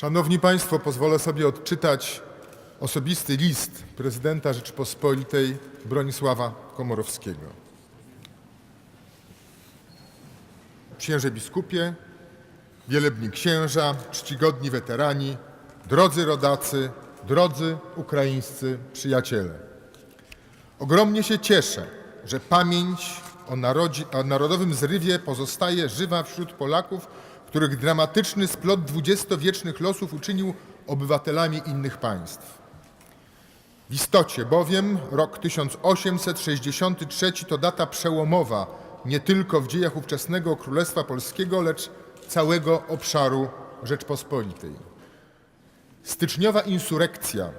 Szanowni Państwo, pozwolę sobie odczytać osobisty list prezydenta Rzeczypospolitej Bronisława Komorowskiego. Księże biskupie, wielebni księża, czcigodni weterani, drodzy rodacy, drodzy ukraińscy przyjaciele. Ogromnie się cieszę, że pamięć o, narodzi, o narodowym zrywie pozostaje żywa wśród Polaków, których dramatyczny splot dwudziestowiecznych losów uczynił obywatelami innych państw. W istocie bowiem rok 1863 to data przełomowa nie tylko w dziejach ówczesnego Królestwa Polskiego, lecz całego obszaru Rzeczpospolitej. Styczniowa insurekcja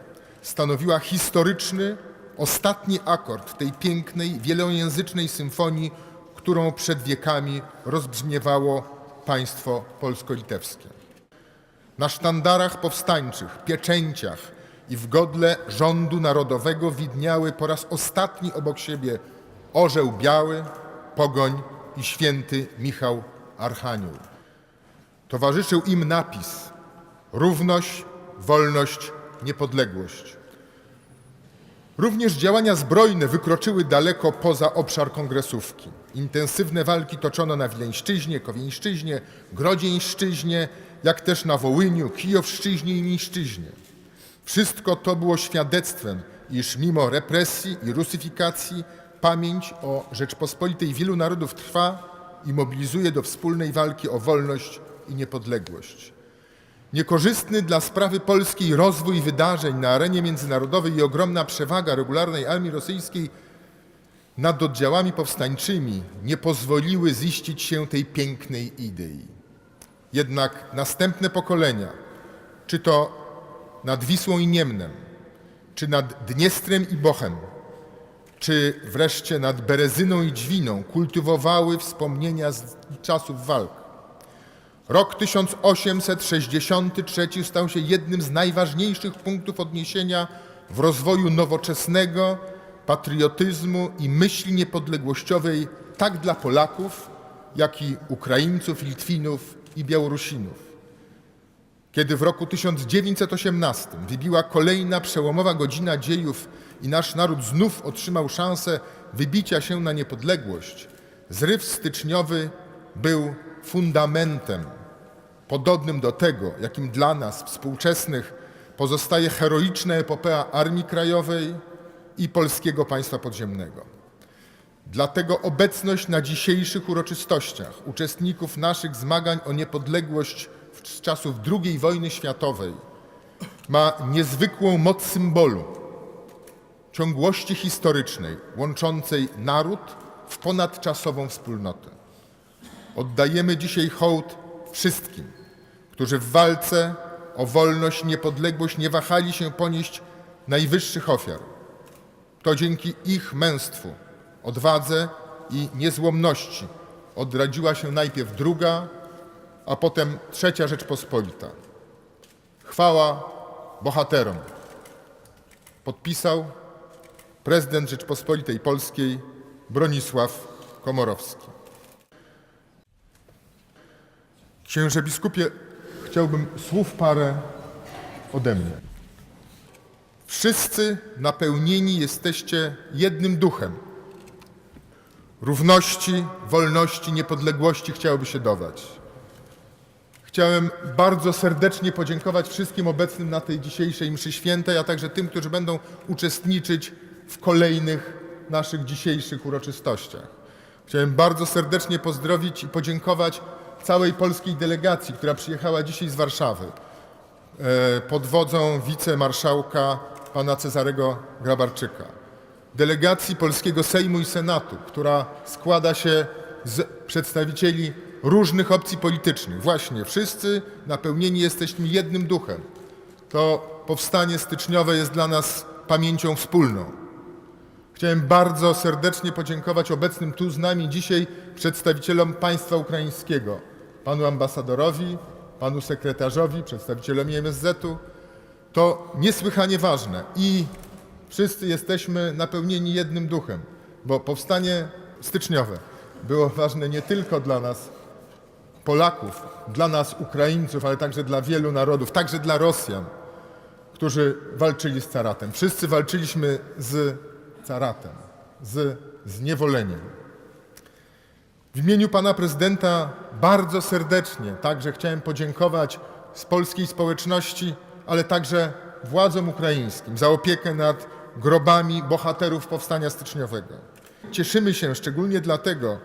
stanowiła historyczny, ostatni akord tej pięknej, wielojęzycznej symfonii, którą przed wiekami rozbrzmiewało państwo polsko-litewskie. Na sztandarach powstańczych, pieczęciach i w godle rządu narodowego widniały po raz ostatni obok siebie orzeł biały, pogoń i święty Michał Archanioł. Towarzyszył im napis równość, wolność, niepodległość. Również działania zbrojne wykroczyły daleko poza obszar kongresówki. Intensywne walki toczono na Wileńszczyźnie, Kowieńszczyźnie, Grodzieńszczyźnie, jak też na Wołyniu, Kijowszczyźnie i Mińszczyźnie. Wszystko to było świadectwem, iż mimo represji i rusyfikacji pamięć o Rzeczpospolitej wielu narodów trwa i mobilizuje do wspólnej walki o wolność i niepodległość. Niekorzystny dla sprawy polskiej rozwój wydarzeń na arenie międzynarodowej i ogromna przewaga regularnej armii rosyjskiej nad oddziałami powstańczymi nie pozwoliły ziścić się tej pięknej idei. Jednak następne pokolenia, czy to nad Wisłą i Niemnem, czy nad Dniestrem i Bochem, czy wreszcie nad Berezyną i Dźwiną kultywowały wspomnienia z czasów walk. Rok 1863 stał się jednym z najważniejszych punktów odniesienia w rozwoju nowoczesnego patriotyzmu i myśli niepodległościowej tak dla Polaków, jak i Ukraińców, Litwinów i Białorusinów. Kiedy w roku 1918 wybiła kolejna przełomowa godzina dziejów i nasz naród znów otrzymał szansę wybicia się na niepodległość, zryw styczniowy był fundamentem podobnym do tego, jakim dla nas współczesnych pozostaje heroiczna epopea Armii Krajowej i Polskiego Państwa Podziemnego. Dlatego obecność na dzisiejszych uroczystościach uczestników naszych zmagań o niepodległość z czasów II wojny światowej ma niezwykłą moc symbolu ciągłości historycznej łączącej naród w ponadczasową wspólnotę. Oddajemy dzisiaj hołd wszystkim, którzy w walce o wolność, niepodległość nie wahali się ponieść najwyższych ofiar. To dzięki ich męstwu, odwadze i niezłomności odradziła się najpierw druga, a potem trzecia Rzeczpospolita. Chwała bohaterom. Podpisał prezydent Rzeczpospolitej Polskiej Bronisław Komorowski. Księże biskupie, chciałbym słów parę ode mnie. Wszyscy napełnieni jesteście jednym duchem. Równości, wolności, niepodległości chciałoby się dodać. Chciałem bardzo serdecznie podziękować wszystkim obecnym na tej dzisiejszej mszy świętej, a także tym, którzy będą uczestniczyć w kolejnych naszych dzisiejszych uroczystościach. Chciałem bardzo serdecznie pozdrowić i podziękować całej polskiej delegacji, która przyjechała dzisiaj z Warszawy e, pod wodzą wicemarszałka pana Cezarego Grabarczyka. Delegacji Polskiego Sejmu i Senatu, która składa się z przedstawicieli różnych opcji politycznych. Właśnie wszyscy napełnieni jesteśmy jednym duchem. To powstanie styczniowe jest dla nas pamięcią wspólną. Chciałem bardzo serdecznie podziękować obecnym tu z nami dzisiaj przedstawicielom państwa ukraińskiego, panu ambasadorowi, panu sekretarzowi, przedstawicielom MSZ-u. To niesłychanie ważne i wszyscy jesteśmy napełnieni jednym duchem, bo powstanie styczniowe było ważne nie tylko dla nas, Polaków, dla nas Ukraińców, ale także dla wielu narodów, także dla Rosjan, którzy walczyli z caratem. Wszyscy walczyliśmy z caratem, z zniewoleniem. W imieniu pana prezydenta bardzo serdecznie także chciałem podziękować z polskiej społeczności, ale także władzom ukraińskim za opiekę nad grobami bohaterów powstania styczniowego. Cieszymy się szczególnie dlatego,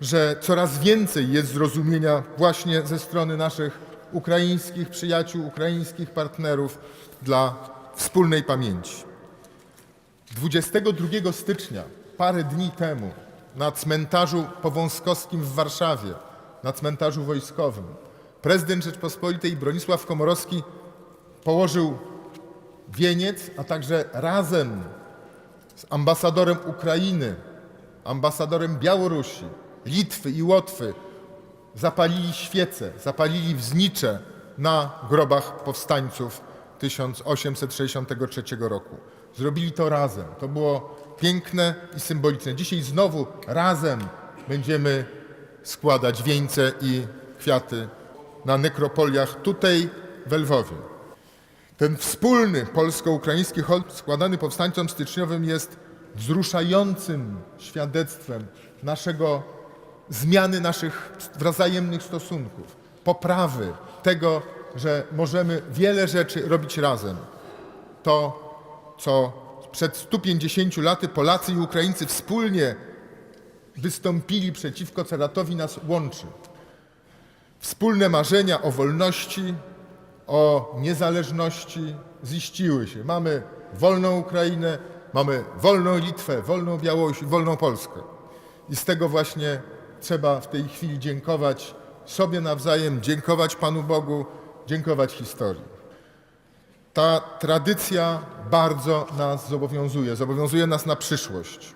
że coraz więcej jest zrozumienia właśnie ze strony naszych ukraińskich przyjaciół, ukraińskich partnerów dla wspólnej pamięci. 22 stycznia, parę dni temu, na cmentarzu powązkowskim w Warszawie, na cmentarzu wojskowym, prezydent Rzeczpospolitej Bronisław Komorowski położył wieniec, a także razem z ambasadorem Ukrainy, ambasadorem Białorusi, Litwy i Łotwy zapalili świece, zapalili wznicze na grobach powstańców 1863 roku. Zrobili to razem. To było piękne i symboliczne. Dzisiaj znowu razem będziemy składać wieńce i kwiaty na nekropoliach tutaj w Lwowie. Ten wspólny polsko-ukraiński hołd składany powstańcom styczniowym jest wzruszającym świadectwem naszego zmiany naszych wzajemnych stosunków, poprawy tego, że możemy wiele rzeczy robić razem. To, co przed 150 laty Polacy i Ukraińcy wspólnie wystąpili przeciwko caratowi nas łączy. Wspólne marzenia o wolności, o niezależności ziściły się. Mamy wolną Ukrainę, mamy wolną Litwę, wolną Białoruś, wolną Polskę. I z tego właśnie trzeba w tej chwili dziękować sobie nawzajem, dziękować Panu Bogu, dziękować historii. Ta tradycja bardzo nas zobowiązuje, zobowiązuje nas na przyszłość.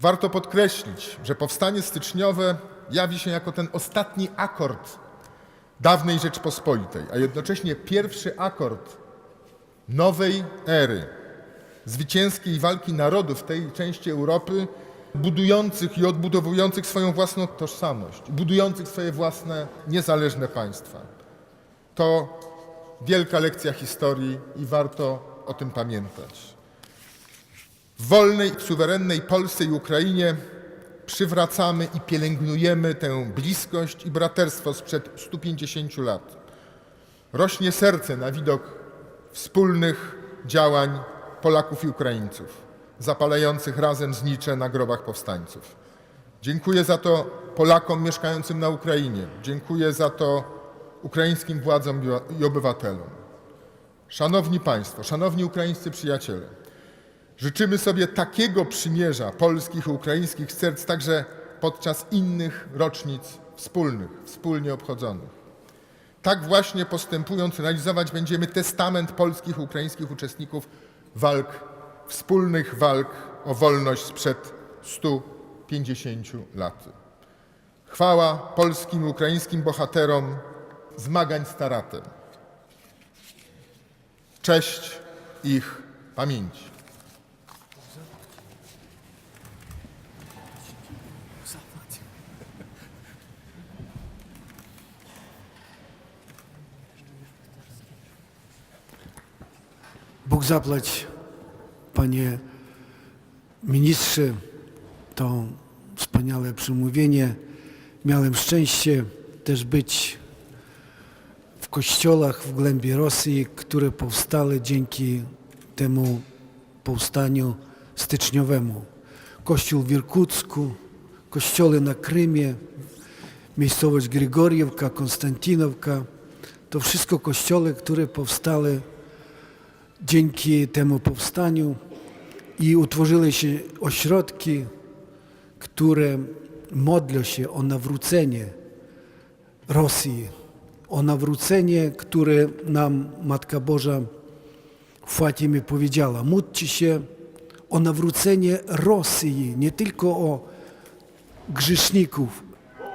Warto podkreślić, że powstanie styczniowe jawi się jako ten ostatni akord dawnej Rzeczpospolitej, a jednocześnie pierwszy akord nowej ery, zwycięskiej walki narodów tej części Europy, budujących i odbudowujących swoją własną tożsamość, budujących swoje własne niezależne państwa. To wielka lekcja historii i warto o tym pamiętać. W wolnej, suwerennej Polsce i Ukrainie przywracamy i pielęgnujemy tę bliskość i braterstwo sprzed 150 lat. Rośnie serce na widok wspólnych działań Polaków i Ukraińców, zapalających razem znicze na grobach powstańców. Dziękuję za to Polakom mieszkającym na Ukrainie. Dziękuję za to ukraińskim władzom i obywatelom. Szanowni Państwo, szanowni ukraińscy przyjaciele, życzymy sobie takiego przymierza polskich i ukraińskich serc także podczas innych rocznic wspólnych, wspólnie obchodzonych. Tak właśnie postępując, realizować będziemy testament polskich i ukraińskich uczestników walk, wspólnych walk o wolność sprzed 150 lat. Chwała polskim i ukraińskim bohaterom zmagań z taratem. Cześć ich pamięci. Bóg zaplać, panie ministrze, to wspaniałe przemówienie. Miałem szczęście też być kościołach w głębi Rosji, które powstały dzięki temu powstaniu styczniowemu. Kościół w Irkucku, kościoły na Krymie, miejscowość Grigoriewka, Konstantinowka. To wszystko kościoły, które powstały dzięki temu powstaniu i utworzyły się ośrodki, które modlą się o nawrócenie Rosji, o nawrócenie, które nam Matka Boża w Fatimie powiedziała. Módlcie się o nawrócenie Rosji, nie tylko o grzeszników.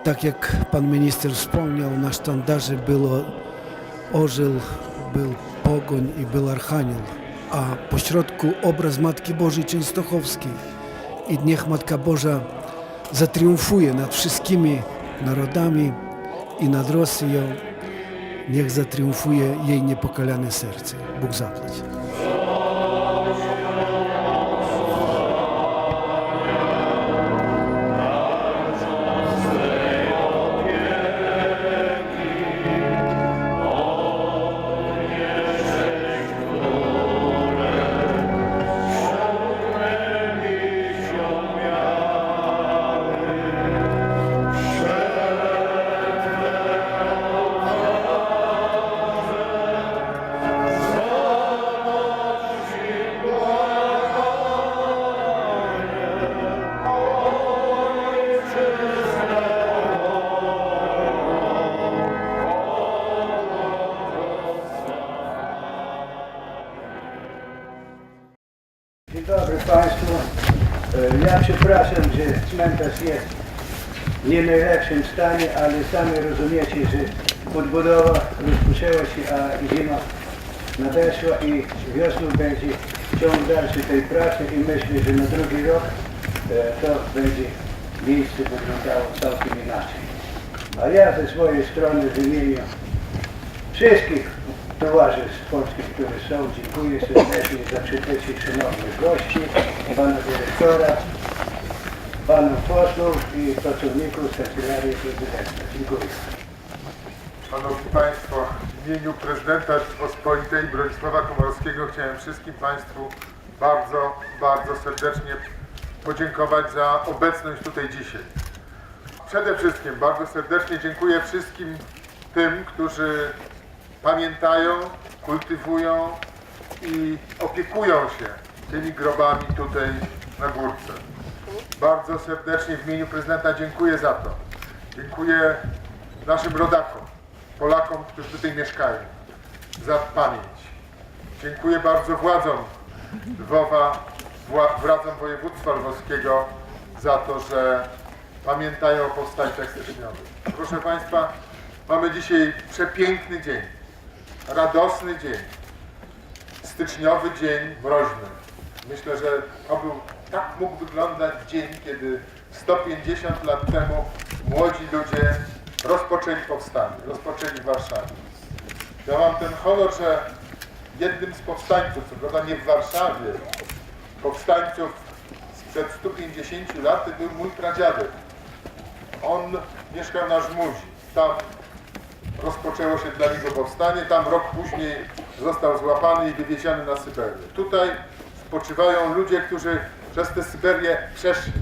Tak jak pan minister wspomniał, na sztandarze było orzeł, był pogoń i był archanioł, a pośrodku obraz Matki Bożej Częstochowskiej. I niech Matka Boża zatriumfuje nad wszystkimi narodami i nad Rosją. Niech zatriumfuje jej niepokalane serce. Bóg zapłać. Ale sami rozumiecie, że podbudowa rozpoczęła się, a zima nadeszła i wiosną będzie ciąg dalszy tej pracy i myślę, że na drugi rok e, to będzie miejsce wyglądało całkiem inaczej. A ja ze swojej strony w imieniu wszystkich towarzystw polskich, które są, dziękuję serdecznie za przybycie szanownych gości, pana dyrektora, panów posłów i pracowników Kancelarii Prezydenta. Dziękuję. Szanowni Państwo, w imieniu prezydenta Rzeczypospolitej Bronisława Komorowskiego chciałem wszystkim Państwu bardzo, bardzo serdecznie podziękować za obecność tutaj dzisiaj. Przede wszystkim bardzo serdecznie dziękuję wszystkim tym, którzy pamiętają, kultywują i opiekują się tymi grobami tutaj na górce. Bardzo serdecznie w imieniu prezydenta dziękuję za to. Dziękuję naszym rodakom, Polakom, którzy tutaj mieszkają, za pamięć. Dziękuję bardzo władzom Lwowa, wła- władzom województwa lwowskiego za to, że pamiętają o powstańcach styczniowych. Proszę Państwa, mamy dzisiaj przepiękny dzień, radosny dzień, styczniowy dzień mroźny. Myślę, że to był, tak mógł wyglądać dzień, kiedy 150 lat temu młodzi ludzie rozpoczęli powstanie, rozpoczęli w Warszawie. Ja mam ten honor, że jednym z powstańców, co prawda nie w Warszawie, powstańców sprzed 150 lat był mój pradziadek. On mieszkał na Żmuzi. Tam rozpoczęło się dla niego powstanie. Tam rok później został złapany i wywieziony na Syberię. Tutaj spoczywają ludzie, którzy przez tę Syberię przeszli,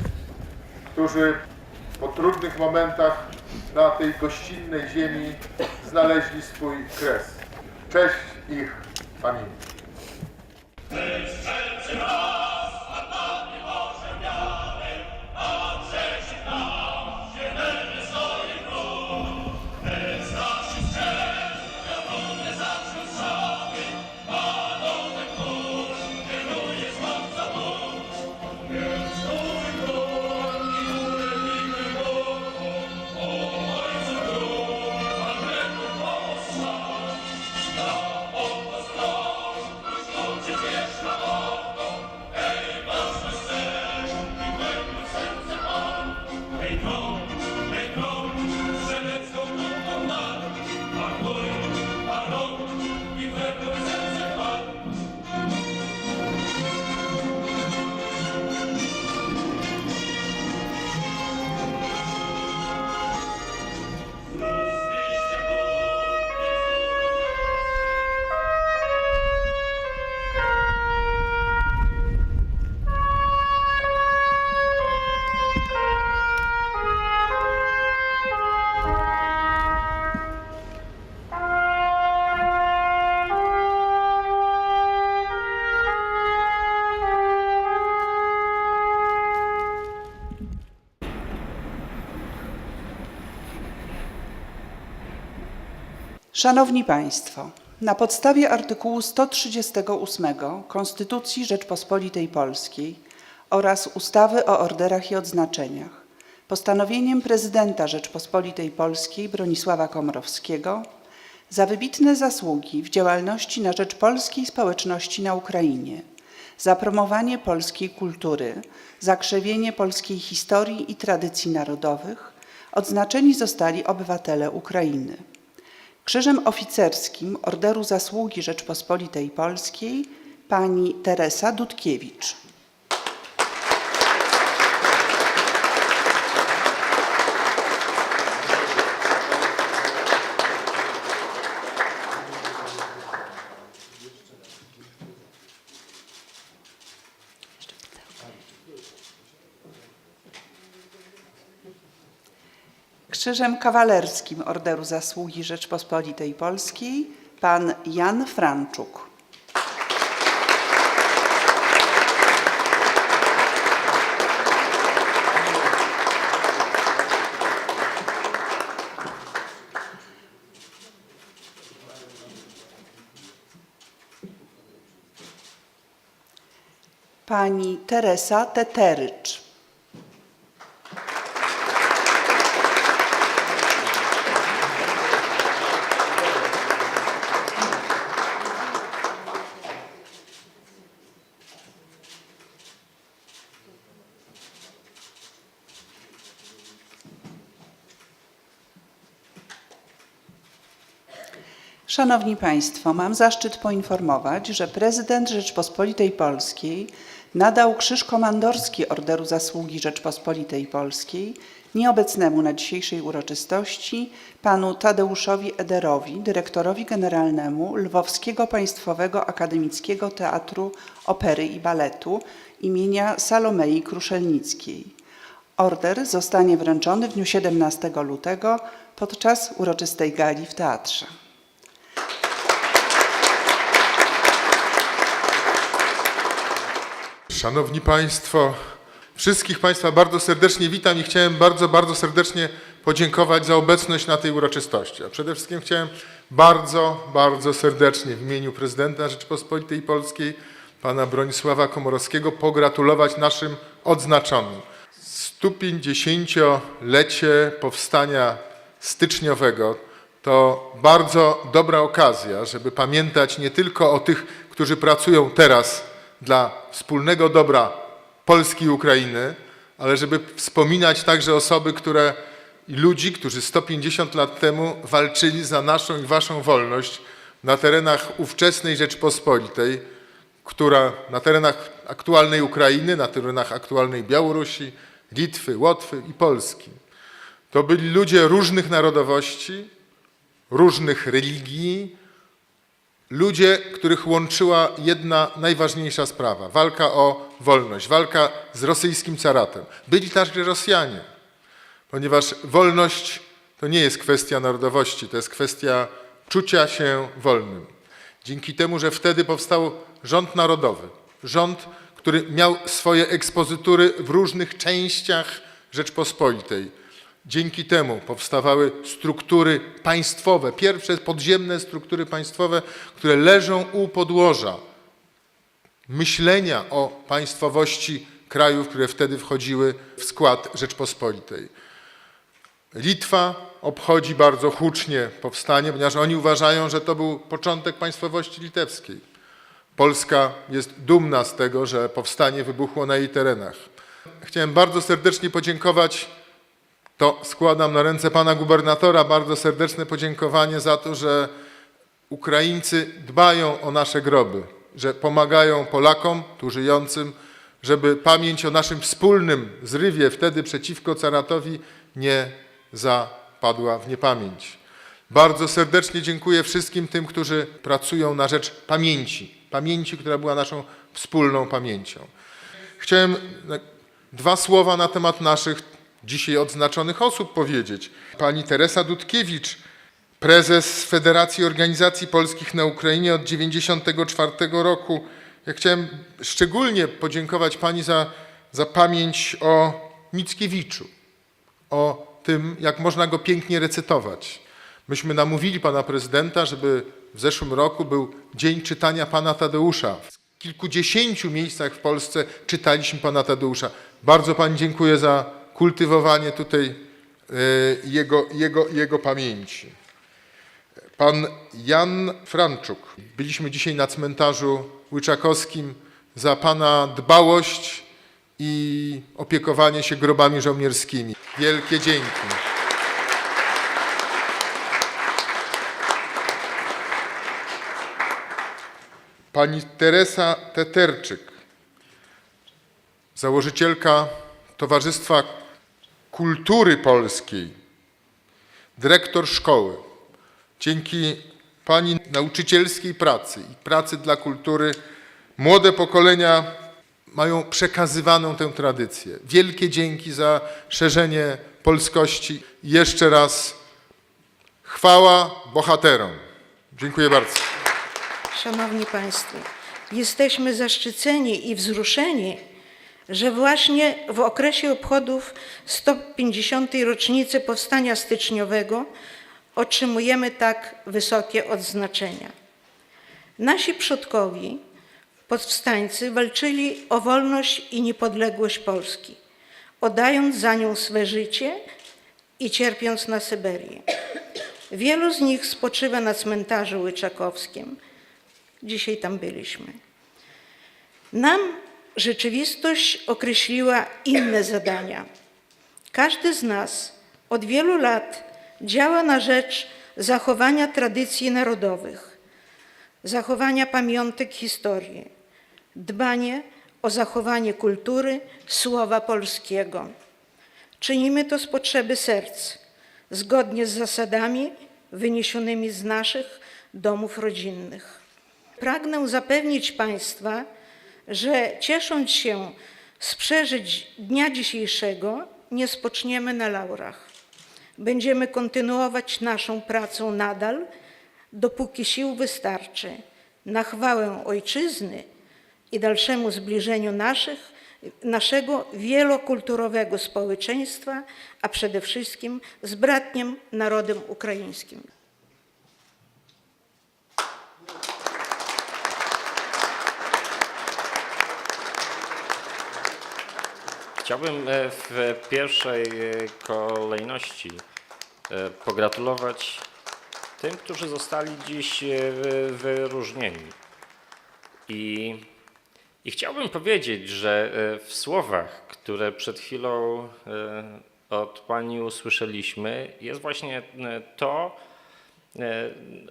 którzy po trudnych momentach na tej gościnnej ziemi znaleźli swój kres. Cześć ich pamięci. they. Szanowni Państwo, na podstawie artykułu 138 Konstytucji Rzeczpospolitej Polskiej oraz ustawy o orderach i odznaczeniach, postanowieniem prezydenta Rzeczpospolitej Polskiej Bronisława Komorowskiego za wybitne zasługi w działalności na rzecz polskiej społeczności na Ukrainie, za promowanie polskiej kultury, za krzewienie polskiej historii i tradycji narodowych odznaczeni zostali obywatele Ukrainy. Krzyżem oficerskim Orderu Zasługi Rzeczpospolitej Polskiej pani Teresa Dudkiewicz. Krzyżem kawalerskim Orderu Zasługi Rzeczpospolitej Polskiej pan Jan Franczuk. Pani Teresa Teterycz. Szanowni Państwo, mam zaszczyt poinformować, że prezydent Rzeczpospolitej Polskiej nadał Krzyż Komandorski Orderu Zasługi Rzeczpospolitej Polskiej nieobecnemu na dzisiejszej uroczystości panu Tadeuszowi Ederowi, dyrektorowi generalnemu Lwowskiego Państwowego Akademickiego Teatru Opery i Baletu imienia Salomei Kruszelnickiej. Order zostanie wręczony w dniu 17 lutego podczas uroczystej gali w teatrze. Szanowni Państwo, wszystkich Państwa bardzo serdecznie witam i chciałem bardzo, bardzo serdecznie podziękować za obecność na tej uroczystości. A przede wszystkim chciałem bardzo, bardzo serdecznie w imieniu prezydenta Rzeczypospolitej Polskiej, pana Bronisława Komorowskiego, pogratulować naszym odznaczonym. 150-lecie powstania styczniowego to bardzo dobra okazja, żeby pamiętać nie tylko o tych, którzy pracują teraz dla wspólnego dobra Polski i Ukrainy, ale żeby wspominać także osoby, które i ludzi, którzy 150 lat temu walczyli za naszą i waszą wolność na terenach ówczesnej Rzeczpospolitej, która na terenach aktualnej Ukrainy, na terenach aktualnej Białorusi, Litwy, Łotwy i Polski. To byli ludzie różnych narodowości, różnych religii, ludzie, których łączyła jedna najważniejsza sprawa walka o wolność, walka z rosyjskim caratem. Byli także Rosjanie, ponieważ wolność to nie jest kwestia narodowości, to jest kwestia czucia się wolnym. Dzięki temu, że wtedy powstał rząd narodowy, rząd, który miał swoje ekspozytury w różnych częściach Rzeczpospolitej. Dzięki temu powstawały struktury państwowe, pierwsze podziemne struktury państwowe, które leżą u podłoża myślenia o państwowości krajów, które wtedy wchodziły w skład Rzeczpospolitej. Litwa obchodzi bardzo hucznie powstanie, ponieważ oni uważają, że to był początek państwowości litewskiej. Polska jest dumna z tego, że powstanie wybuchło na jej terenach. Chciałem bardzo serdecznie podziękować to składam na ręce pana gubernatora bardzo serdeczne podziękowanie za to, że Ukraińcy dbają o nasze groby, że pomagają Polakom tu żyjącym, żeby pamięć o naszym wspólnym zrywie wtedy przeciwko caratowi nie zapadła w niepamięć. Bardzo serdecznie dziękuję wszystkim tym, którzy pracują na rzecz pamięci, pamięci, która była naszą wspólną pamięcią. Chciałem e, dwa słowa na temat naszych dzisiaj odznaczonych osób powiedzieć. Pani Teresa Dudkiewicz, prezes Federacji Organizacji Polskich na Ukrainie od 1994 roku. Ja chciałem szczególnie podziękować Pani za, za pamięć o Mickiewiczu, o tym, jak można go pięknie recytować. Myśmy namówili Pana Prezydenta, żeby w zeszłym roku był Dzień Czytania Pana Tadeusza. W kilkudziesięciu miejscach w Polsce czytaliśmy Pana Tadeusza. Bardzo Pani dziękuję za kultywowanie tutaj e, jego, jego, jego pamięci. Pan Jan Franczuk. Byliśmy dzisiaj na cmentarzu łyczakowskim za Pana dbałość i opiekowanie się grobami żołnierskimi. Wielkie dzięki. Pani Teresa Teterczyk, założycielka Towarzystwa Kultury Polskiej, dyrektor szkoły. Dzięki pani nauczycielskiej pracy i pracy dla kultury młode pokolenia mają przekazywaną tę tradycję. Wielkie dzięki za szerzenie polskości. I Jeszcze raz chwała bohaterom. Dziękuję bardzo. Szanowni Państwo, jesteśmy zaszczyceni i wzruszeni, że właśnie w okresie obchodów 150. rocznicy Powstania Styczniowego otrzymujemy tak wysokie odznaczenia. Nasi przodkowie, powstańcy, walczyli o wolność i niepodległość Polski, oddając za nią swe życie i cierpiąc na Syberię. Wielu z nich spoczywa na cmentarzu łyczakowskim. Dzisiaj tam byliśmy. Nam rzeczywistość określiła inne zadania. Każdy z nas od wielu lat działa na rzecz zachowania tradycji narodowych, zachowania pamiątek historii, dbanie o zachowanie kultury słowa polskiego. Czynimy to z potrzeby serc, zgodnie z zasadami wyniesionymi z naszych domów rodzinnych. Pragnę zapewnić Państwa, że ciesząc się z przeżyć dnia dzisiejszego, nie spoczniemy na laurach. Będziemy kontynuować naszą pracę nadal, dopóki sił wystarczy na chwałę Ojczyzny i dalszemu zbliżeniu naszych, naszego wielokulturowego społeczeństwa, a przede wszystkim z bratnim narodem ukraińskim. Chciałbym e, w pierwszej e, kolejności e, pogratulować tym, którzy zostali dziś wyróżnieni. I, I chciałbym powiedzieć, że w słowach, które przed chwilą od Pani usłyszeliśmy, jest właśnie to,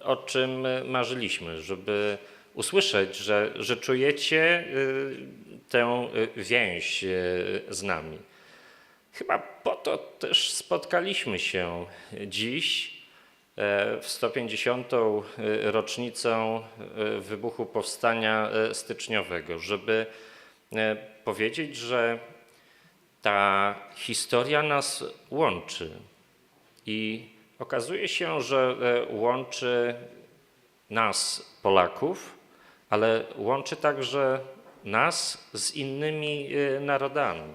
o czym marzyliśmy, żeby usłyszeć, że, że czujecie tę y, więź y, z nami. Chyba po to też spotkaliśmy się dziś e, w 150. rocznicę e, wybuchu Powstania e, Styczniowego, żeby e, powiedzieć, że ta historia nas łączy i okazuje się, że łączy nas, Polaków, ale łączy także nas z innymi e, narodami.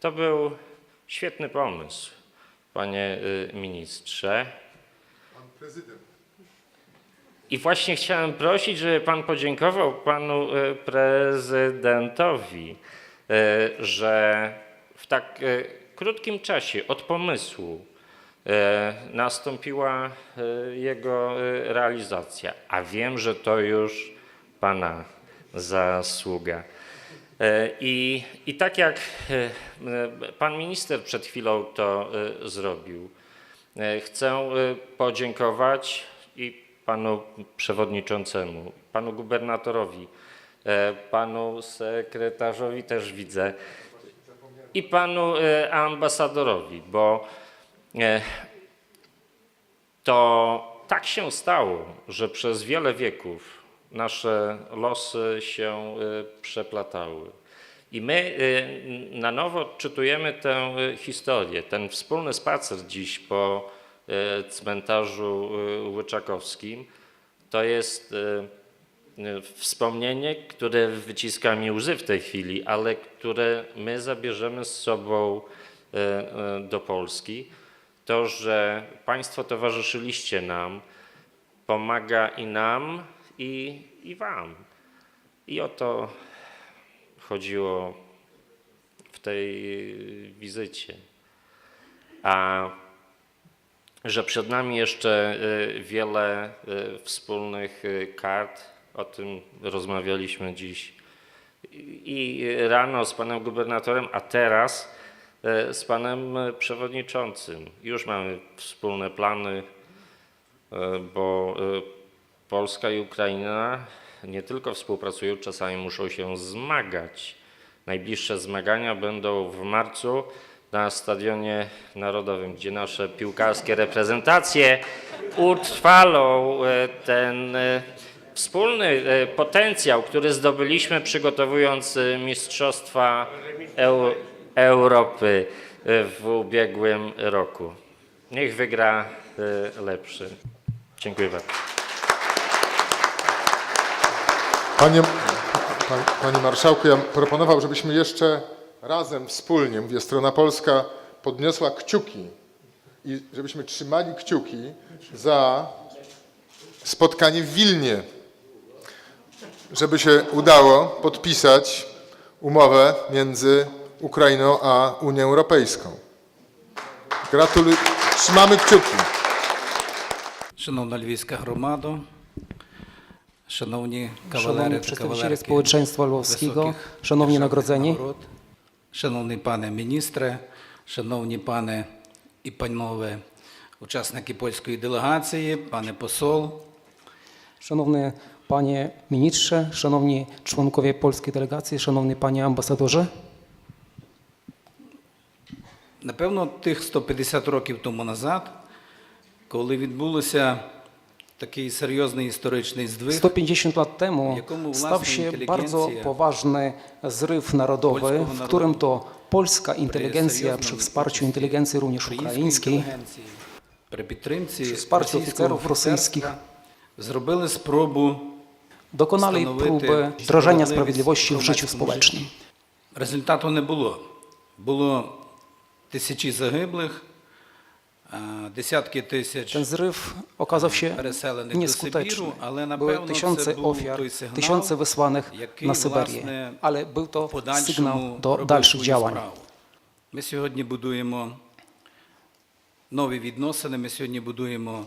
To był świetny pomysł, panie e, ministrze. Pan prezydent. I właśnie chciałem prosić, żeby pan podziękował panu e, prezydentowi, że w tak krótkim czasie od pomysłu nastąpiła jego realizacja, a wiem, że to już pana zasługa. E, I, I tak jak e, e, pan minister przed chwilą to zrobił, chcę podziękować i panu przewodniczącemu, panu gubernatorowi, panu sekretarzowi też widzę i panu ambasadorowi, bo to tak się stało, że przez wiele wieków nasze losy się y, przeplatały. I my y, na nowo odczytujemy tę y, historię. Ten wspólny spacer dziś po cmentarzu łyczakowskim to jest wspomnienie, które wyciska mi łzy w tej chwili, ale które my zabierzemy z sobą do Polski. To, że Państwo towarzyszyliście nam, pomaga i nam, i, i Wam. I o to chodziło w tej wizycie. A że przed nami jeszcze y, wiele y, wspólnych y, kart, o tym rozmawialiśmy dziś i rano z panem gubernatorem, a teraz z panem przewodniczącym. Już mamy wspólne plany, bo Polska i Ukraina nie tylko współpracują, czasami muszą się zmagać. Najbliższe zmagania będą w marcu na Stadionie Narodowym, gdzie nasze piłkarskie reprezentacje utrwalą e, ten e, wspólny e, potencjał, który zdobyliśmy przygotowując Mistrzostwa Eu- Europy w ubiegłym roku. Niech wygra lepszy. Dziękuję bardzo. Panie, pan, panie Marszałku, ja proponował, żebyśmy jeszcze razem, wspólnie, mówię, strona polska podniosła kciuki i żebyśmy trzymali kciuki za spotkanie w Wilnie, żeby się udało podpisać umowę między Ukrainą a Unią Europejską. Gratuluję. Trzymamy kciuki. Szanowna lwijska gromado, шановні кавалери Шановні та кавалерки społeczeństwa lwowskiego, високих szanowni nagrodzeni, шановний пане міністре, шановні пане і панове учасники польської делегації, пане посол, szanowny panie ministrze, szanowni członkowie polskiej delegacji, szanowny panie ambasadorze. Напевно, тих 150 років тому назад, коли відбулося Такий серйозний історичний здвиг 150 lat temu stał się bardzo poważny zryw narodowy, w którym to polska inteligencja przy wsparciu inteligencji również ukraińskiej, przy wsparciu oficerów rosyjskich, зробили спробу dokonali próby wdrażania sprawiedliwości w życiu społecznym. Rezultatu nie było. Było tysiące zagibłych, Ten zryw okazał się переселених до nieskuteczny. Сибіру, але Były напевно tysiące це був ofiar, той сигнал, tysiące wysłanych який, na Syberię, власне, ale był to в подальшому sygnał do робив dalszych свою działań. справу. Ми сьогодні будуємо нові відносини, ми сьогодні будуємо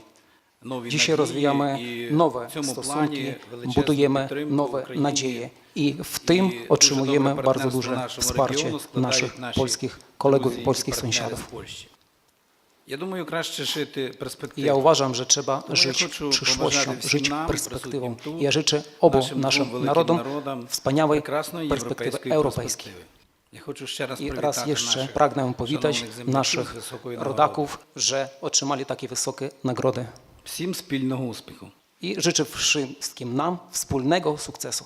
нові Dzisiaj надії, rozwijamy і nowe в цьому stosunki, плані величезну budujemy підтримку nowe Україні nadzieje i w і tym дуже otrzymujemy добре bardzo партнерство duże нашому wsparcie регіону складають naszych наші polskich kolegów друзі i і polskich партнери sąsiadów. ja uważam, że trzeba Тому я żyć хочу przyszłością, побажати всім żyć нам, perspektywą. присутнім тут, Ja życzę obu нашим naszym двом великим narodom народам wspaniałej прекрасної perspektywy європейської europejskiej. перспективи. Я хочу ще раз I привітати raz jeszcze наших pragnę powitać шановних земляків з naszych високою нагородою. rodaków, że otrzymali takie wysokie nagrody. Всім спільного успіху. I życzę wszystkim nam wspólnego sukcesu.